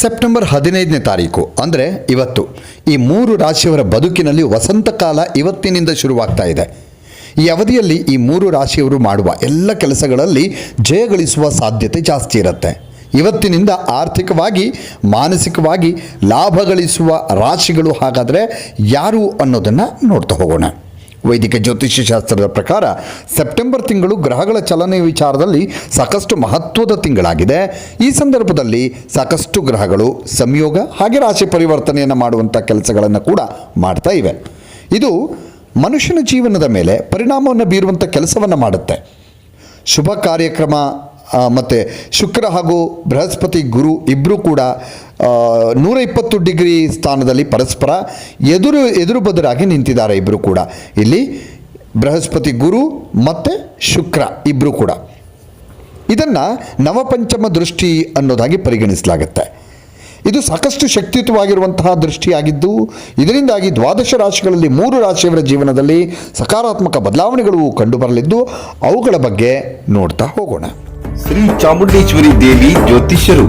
September ಹದಿನೈದನೇ ತಾರೀಕು, ಅಂದರೆ ಇವತ್ತು. ಈ ಮೂರು ರಾಶಿಯವರ ಬದುಕಿನಲ್ಲಿ ವಸಂತಕಾಲ ಇವತ್ತಿನಿಂದ ಶುರುವಾಗ್ತಾ ಇದೆ. ಈ ಅವಧಿಯಲ್ಲಿ ಈ ಮೂರು ರಾಶಿಯವರು ಮಾಡುವ ಎಲ್ಲ ಕೆಲಸಗಳಲ್ಲಿ ಜಯಗಳಿಸುವ ಸಾಧ್ಯತೆ ಜಾಸ್ತಿ ಇರುತ್ತೆ. ಇವತ್ತಿನಿಂದ ಆರ್ಥಿಕವಾಗಿ, ಮಾನಸಿಕವಾಗಿ ಲಾಭ ಗಳಿಸುವ ರಾಶಿಗಳು ಹಾಗಾದರೆ ಯಾರು ಅನ್ನೋದನ್ನು ನೋಡ್ತಾ ಹೋಗೋಣ. ವೈದಿಕ ಜ್ಯೋತಿಷ್ಯ ಶಾಸ್ತ್ರದ ಪ್ರಕಾರ ಸೆಪ್ಟೆಂಬರ್ ತಿಂಗಳು ಗ್ರಹಗಳ ಚಲನೆ ವಿಚಾರದಲ್ಲಿ ಸಾಕಷ್ಟು ಮಹತ್ವದ ತಿಂಗಳಾಗಿದೆ. ಈ ಸಂದರ್ಭದಲ್ಲಿ ಸಾಕಷ್ಟು ಗ್ರಹಗಳು ಸಂಯೋಗ ಹಾಗೆ ರಾಶಿ ಪರಿವರ್ತನೆಯನ್ನು ಮಾಡುವಂಥ ಕೆಲಸಗಳನ್ನು ಕೂಡ ಮಾಡ್ತಾ ಇವೆ. ಇದು ಮನುಷ್ಯನ ಜೀವನದ ಮೇಲೆ ಪರಿಣಾಮವನ್ನು ಬೀರುವಂಥ ಕೆಲಸವನ್ನು ಮಾಡುತ್ತೆ. ಶುಭ ಕಾರ್ಯಕ್ರಮ ಮತ್ತು ಶುಕ್ರ ಹಾಗೂ ಬೃಹಸ್ಪತಿ ಗುರು ಇಬ್ಬರೂ ಕೂಡ ನೂರ ಇಪ್ಪತ್ತು ಡಿಗ್ರಿ ಸ್ಥಾನದಲ್ಲಿ ಪರಸ್ಪರ ಎದುರು ಎದುರು ಬದುರಾಗಿ ನಿಂತಿದ್ದಾರೆ ಇಬ್ಬರು ಕೂಡ. ಇಲ್ಲಿ ಬೃಹಸ್ಪತಿ ಗುರು ಮತ್ತು ಶುಕ್ರ ಇಬ್ಬರು ಕೂಡ. ಇದನ್ನು ನವಪಂಚಮ ದೃಷ್ಟಿ ಅನ್ನೋದಾಗಿ ಪರಿಗಣಿಸಲಾಗುತ್ತೆ. ಇದು ಸಾಕಷ್ಟು ಶಕ್ತಿಯುತವಾಗಿರುವಂತಹ ದೃಷ್ಟಿಯಾಗಿದ್ದು, ಇದರಿಂದಾಗಿ ದ್ವಾದಶ ರಾಶಿಗಳಲ್ಲಿ ಮೂರು ರಾಶಿಯವರ ಜೀವನದಲ್ಲಿ ಸಕಾರಾತ್ಮಕ ಬದಲಾವಣೆಗಳು ಕಂಡುಬರಲಿದ್ದು, ಅವುಗಳ ಬಗ್ಗೆ ನೋಡ್ತಾ ಹೋಗೋಣ. ಶ್ರೀ ಚಾಮುಂಡೇಶ್ವರಿ ದೇವಿ ಜ್ಯೋತಿಷ್ಯರು.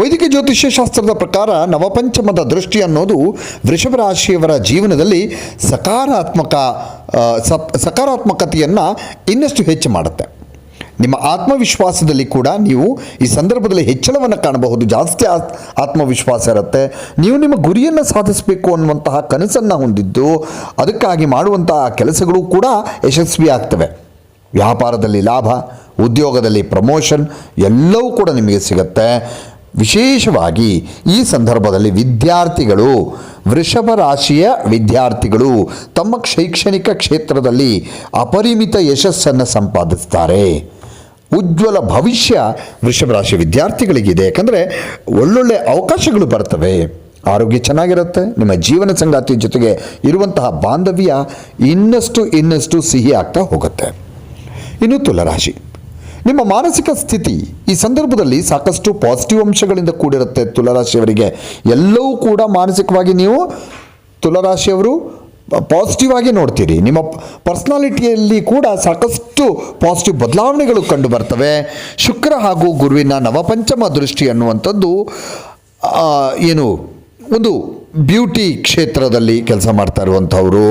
ವೈದಿಕ ಜ್ಯೋತಿಷ್ಯ ಶಾಸ್ತ್ರದ ಪ್ರಕಾರ ನವಪಂಚಮದ ದೃಷ್ಟಿ ಅನ್ನೋದು ವೃಷಭ ರಾಶಿಯವರ ಜೀವನದಲ್ಲಿ ಸಕಾರಾತ್ಮಕ ಸಕಾರಾತ್ಮಕತೆಯನ್ನು ಇನ್ನಷ್ಟು ಹೆಚ್ಚು ಮಾಡುತ್ತೆ. ನಿಮ್ಮ ಆತ್ಮವಿಶ್ವಾಸದಲ್ಲಿ ಕೂಡ ನೀವು ಈ ಸಂದರ್ಭದಲ್ಲಿ ಹೆಚ್ಚಳವನ್ನು ಕಾಣಬಹುದು. ಜಾಸ್ತಿ ಆತ್- ಆತ್ಮವಿಶ್ವಾಸ ಇರುತ್ತೆ. ನೀವು ನಿಮ್ಮ ಗುರಿಯನ್ನು ಸಾಧಿಸಬೇಕು ಅನ್ನುವಂತಹ ಕನಸನ್ನು ಹೊಂದಿದ್ದು, ಅದಕ್ಕಾಗಿ ಮಾಡುವಂತಹ ಕೆಲಸಗಳು ಕೂಡ ಯಶಸ್ವಿ ಆಗ್ತವೆ. ವ್ಯಾಪಾರದಲ್ಲಿ ಲಾಭ, ಉದ್ಯೋಗದಲ್ಲಿ ಪ್ರಮೋಷನ್ ಎಲ್ಲವೂ ಕೂಡ ನಿಮಗೆ ಸಿಗುತ್ತೆ. ವಿಶೇಷವಾಗಿ ಈ ಸಂದರ್ಭದಲ್ಲಿ ವಿದ್ಯಾರ್ಥಿಗಳು, ವೃಷಭ ರಾಶಿಯ ವಿದ್ಯಾರ್ಥಿಗಳು ತಮ್ಮ ಶೈಕ್ಷಣಿಕ ಕ್ಷೇತ್ರದಲ್ಲಿ ಅಪರಿಮಿತ ಯಶಸ್ಸನ್ನು ಸಂಪಾದಿಸ್ತಾರೆ. ಉಜ್ವಲ ಭವಿಷ್ಯ ವೃಷಭ ರಾಶಿ ವಿದ್ಯಾರ್ಥಿಗಳಿಗಿದೆ. ಯಾಕಂದರೆ ಒಳ್ಳೊಳ್ಳೆ ಅವಕಾಶಗಳು ಬರ್ತವೆ. ಆರೋಗ್ಯ ಚೆನ್ನಾಗಿರುತ್ತೆ. ನಿಮ್ಮ ಜೀವನ ಸಂಗಾತಿ ಜೊತೆಗೆ ಇರುವಂತಹ ಬಾಂಧವ್ಯ ಇನ್ನಷ್ಟು ಇನ್ನಷ್ಟು ಸಿಹಿ ಆಗ್ತಾ ಹೋಗುತ್ತೆ. ಇನ್ನು ತುಲರಾಶಿ. ನಿಮ್ಮ ಮಾನಸಿಕ ಸ್ಥಿತಿ ಈ ಸಂದರ್ಭದಲ್ಲಿ ಸಾಕಷ್ಟು ಪಾಸಿಟಿವ್ ಅಂಶಗಳಿಂದ ಕೂಡಿರುತ್ತೆ ತುಲರಾಶಿಯವರಿಗೆ. ಎಲ್ಲವೂ ಕೂಡ ಮಾನಸಿಕವಾಗಿ ನೀವು ತುಲರಾಶಿಯವರು ಪಾಸಿಟಿವ್ ಆಗಿ ನೋಡ್ತೀರಿ. ನಿಮ್ಮ ಪರ್ಸ್ನಾಲಿಟಿಯಲ್ಲಿ ಕೂಡ ಸಾಕಷ್ಟು ಪಾಸಿಟಿವ್ ಬದಲಾವಣೆಗಳು ಕಂಡು ಬರ್ತವೆ. ಶುಕ್ರ ಹಾಗೂ ಗುರುವಿನ ನವಪಂಚಮ ದೃಷ್ಟಿ ಅನ್ನುವಂಥದ್ದು ಏನು, ಒಂದು ಬ್ಯೂಟಿ ಕ್ಷೇತ್ರದಲ್ಲಿ ಕೆಲಸ ಮಾಡ್ತಾ ಇರುವಂಥವರು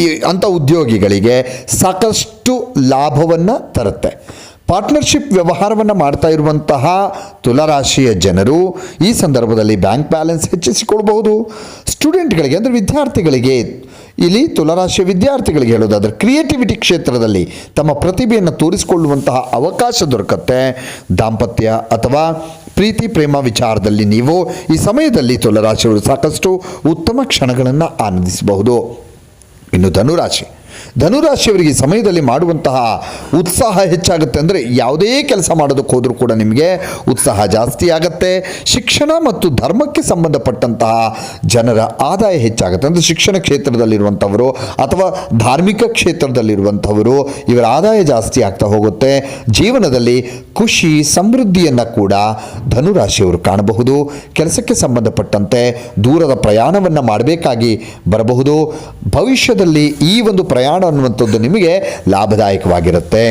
ಈ ಅಂಥ ಉದ್ಯೋಗಿಗಳಿಗೆ ಸಾಕಷ್ಟು ಲಾಭವನ್ನು ತರುತ್ತೆ. ಪಾರ್ಟ್ನರ್ಶಿಪ್ ವ್ಯವಹಾರವನ್ನು ಮಾಡ್ತಾ ಇರುವಂತಹ ತುಲರಾಶಿಯ ಜನರು ಈ ಸಂದರ್ಭದಲ್ಲಿ ಬ್ಯಾಂಕ್ ಬ್ಯಾಲೆನ್ಸ್ ಹೆಚ್ಚಿಸಿಕೊಳ್ಬಹುದು. ಸ್ಟೂಡೆಂಟ್ಗಳಿಗೆ ಅಂದರೆ ವಿದ್ಯಾರ್ಥಿಗಳಿಗೆ, ಇಲ್ಲಿ ತುಲರಾಶಿಯ ವಿದ್ಯಾರ್ಥಿಗಳಿಗೆ ಹೇಳೋದಾದರೆ ಕ್ರಿಯೇಟಿವಿಟಿ ಕ್ಷೇತ್ರದಲ್ಲಿ ತಮ್ಮ ಪ್ರತಿಭೆಯನ್ನು ತೋರಿಸಿಕೊಳ್ಳುವಂತಹ ಅವಕಾಶ ದೊರಕತ್ತೆ. ದಾಂಪತ್ಯ ಅಥವಾ ಪ್ರೀತಿ, ಪ್ರೇಮ ವಿಚಾರದಲ್ಲಿ ನೀವು ಈ ಸಮಯದಲ್ಲಿ ತುಲರಾಶಿಯವರು ಸಾಕಷ್ಟು ಉತ್ತಮ ಕ್ಷಣಗಳನ್ನು ಆನಂದಿಸಬಹುದು. ಇನ್ನು ಧನುರಾಶಿ. ಧನುರಾಶಿಯವರಿಗೆ ಸಮಯದಲ್ಲಿ ಮಾಡುವಂತಹ ಉತ್ಸಾಹ ಹೆಚ್ಚಾಗುತ್ತೆ ಅಂದರೆ ಯಾವುದೇ ಕೆಲಸ ಮಾಡೋದಕ್ಕೆ ಹೋದರೂ ಕೂಡ ನಿಮಗೆ ಉತ್ಸಾಹ ಜಾಸ್ತಿ ಆಗುತ್ತೆ. ಶಿಕ್ಷಣ ಮತ್ತು ಧರ್ಮಕ್ಕೆ ಸಂಬಂಧಪಟ್ಟಂತಹ ಜನರ ಆದಾಯ ಹೆಚ್ಚಾಗುತ್ತೆ. ಅಂದರೆ ಶಿಕ್ಷಣ ಕ್ಷೇತ್ರದಲ್ಲಿರುವಂಥವರು ಅಥವಾ ಧಾರ್ಮಿಕ ಕ್ಷೇತ್ರದಲ್ಲಿರುವಂಥವರು ಇವರ ಆದಾಯ ಜಾಸ್ತಿ ಆಗ್ತಾ ಹೋಗುತ್ತೆ. ಜೀವನದಲ್ಲಿ ಖುಷಿ, ಸಮೃದ್ಧಿಯನ್ನು ಕೂಡ ಧನುರಾಶಿಯವರು ಕಾಣಬಹುದು. ಕೆಲಸಕ್ಕೆ ಸಂಬಂಧಪಟ್ಟಂತೆ ದೂರದ ಪ್ರಯಾಣವನ್ನು ಮಾಡಬೇಕಾಗಿ ಬರಬಹುದು. ಭವಿಷ್ಯದಲ್ಲಿ ಈ ಒಂದು ಪ್ರಯಾಣ ಅನ್ನುವಂಥದ್ದು ನಿಮಗೆ ಲಾಭದಾಯಕವಾಗಿರುತ್ತೆ.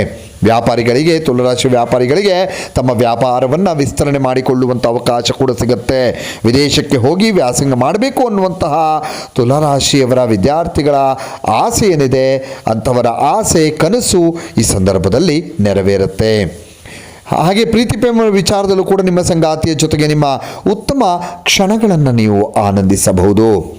ವ್ಯಾಪಾರಿಗಳಿಗೆ, ತುಲರಾಶಿ ವ್ಯಾಪಾರಿಗಳಿಗೆ ತಮ್ಮ ವ್ಯಾಪಾರವನ್ನು ವಿಸ್ತರಣೆ ಮಾಡಿಕೊಳ್ಳುವಂಥ ಅವಕಾಶ ಕೂಡ ಸಿಗುತ್ತೆ. ವಿದೇಶಕ್ಕೆ ಹೋಗಿ ವ್ಯಾಸಂಗ ಮಾಡಬೇಕು ಅನ್ನುವಂತಹ ತುಲರಾಶಿಯವರ ವಿದ್ಯಾರ್ಥಿಗಳ ಆಸೆ ಏನಿದೆ, ಅಂಥವರ ಆಸೆ, ಕನಸು ಈ ಸಂದರ್ಭದಲ್ಲಿ ನೆರವೇರುತ್ತೆ. ಹಾಗೆ ಪ್ರೀತಿ, ಪ್ರೇಮ ವಿಚಾರದಲ್ಲೂ ಕೂಡ ನಿಮ್ಮ ಸಂಗಾತಿಯ ಜೊತೆಗೆ ನಿಮ್ಮ ಉತ್ತಮ ಕ್ಷಣಗಳನ್ನು ನೀವು ಆನಂದಿಸಬಹುದು.